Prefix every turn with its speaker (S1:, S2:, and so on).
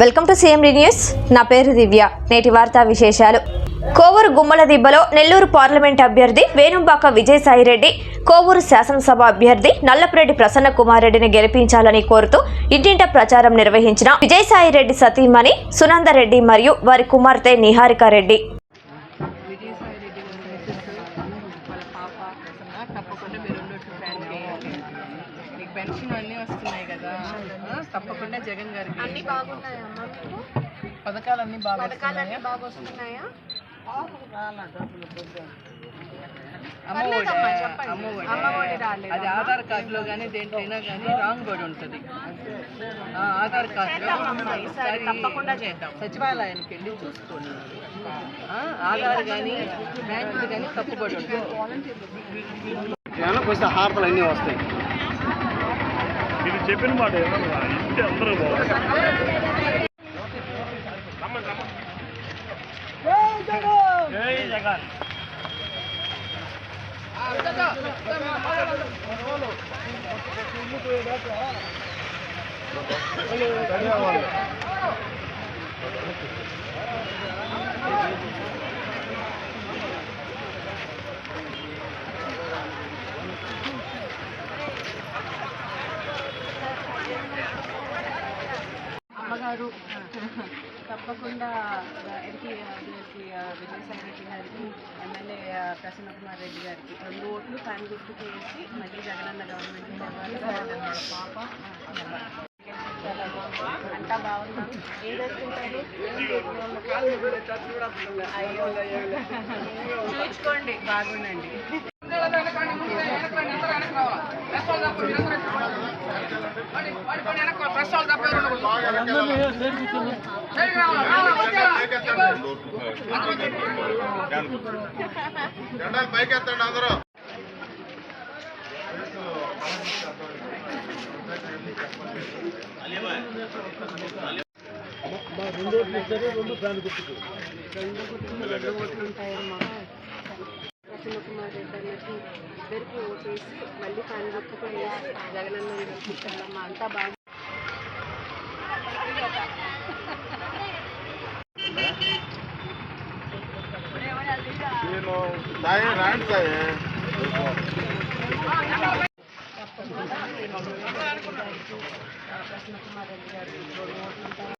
S1: Welcome to CMD news. నా పేరు దివ్య. నేటి వార్తా విశేషాలు. కోవూరు గుమ్మల దిబ్బలో నెల్లూరు పార్లమెంట్ అభ్యర్థి వేణుంబాక విజయసాయిరెడ్డి కోవూరు శాసనసభ అభ్యర్థి నల్లపురెడ్డి ప్రసన్న కుమార్ రెడ్డిని గెలిపించాలని కోరుతూ ఇంటింట ప్రచారం నిర్వహించిన విజయసాయిరెడ్డి సతీమణి సునందరెడ్డి మరియు వారి కుమార్తె నిహారిక రెడ్డి
S2: విజయసాయి రెడ్డి గారి మిస్సెస్ వాళ్ళ పాప ప్రసన్న తప్పకుండా మీరు ఉండొచ్చు ఫ్యాన్ చేయాలి మీకు పెన్షన్ అన్నీ వస్తున్నాయి కదా. తప్పకుండా జగన్ గారికి
S3: అన్ని బాగున్నాయమ్మా మీకు?
S2: పథకాలు అన్నీ బాగా
S3: పథకాలన్నీ బాగా వస్తున్నాయా?
S2: అది ఆధార్ కార్డులో కానీ దేంట్లోనైనా కానీ రాంగ్ బోర్డు ఉంటుంది. ఆ, ఆధార్ ఒకసారి
S3: తప్పకుండా చేద్దాం.
S2: సచివాలయానికి వెళ్ళి చూసుకోండి. ఆ, ఆధార్ కానీ బ్యాంకుది కానీ తప్పుబడి ఉంటుంది
S4: హారతలు అన్నీ వస్తాయి.
S5: ఇది చెప్పిన మాట ఏమన్నా ఇంటి అందరూ బాగుంది
S3: అమ్మగారు తప్పకుండా ఎడికి విజయసాయి రెడ్డి గారికి ఎమ్మెల్యే ప్రసన్న కుమార్ రెడ్డి గారికి రెండు ఓట్లు ఫ్యాన్ గుర్తుకు వేసి మళ్ళీ జగనన్న గవర్నమెంట్ పాప అంతా బాగున్నాం ఏం చూసుకోండి బాగుండండి
S4: జెండాలు పైకి ఎత్తండి అందరూ
S3: ప్రసన్న కుమార్ రెడ్డి అన్నకి ఇద్దరికి ఓటేసి మళ్ళీ ఫ్యాన్ గుర్తుకు వేసి జగనన్న గెలిపించాలమ్మా అంతా బాగా
S4: సాయి రాండి సాయి
S3: ప్రసన్న కుమార్ రెడ్డి గారు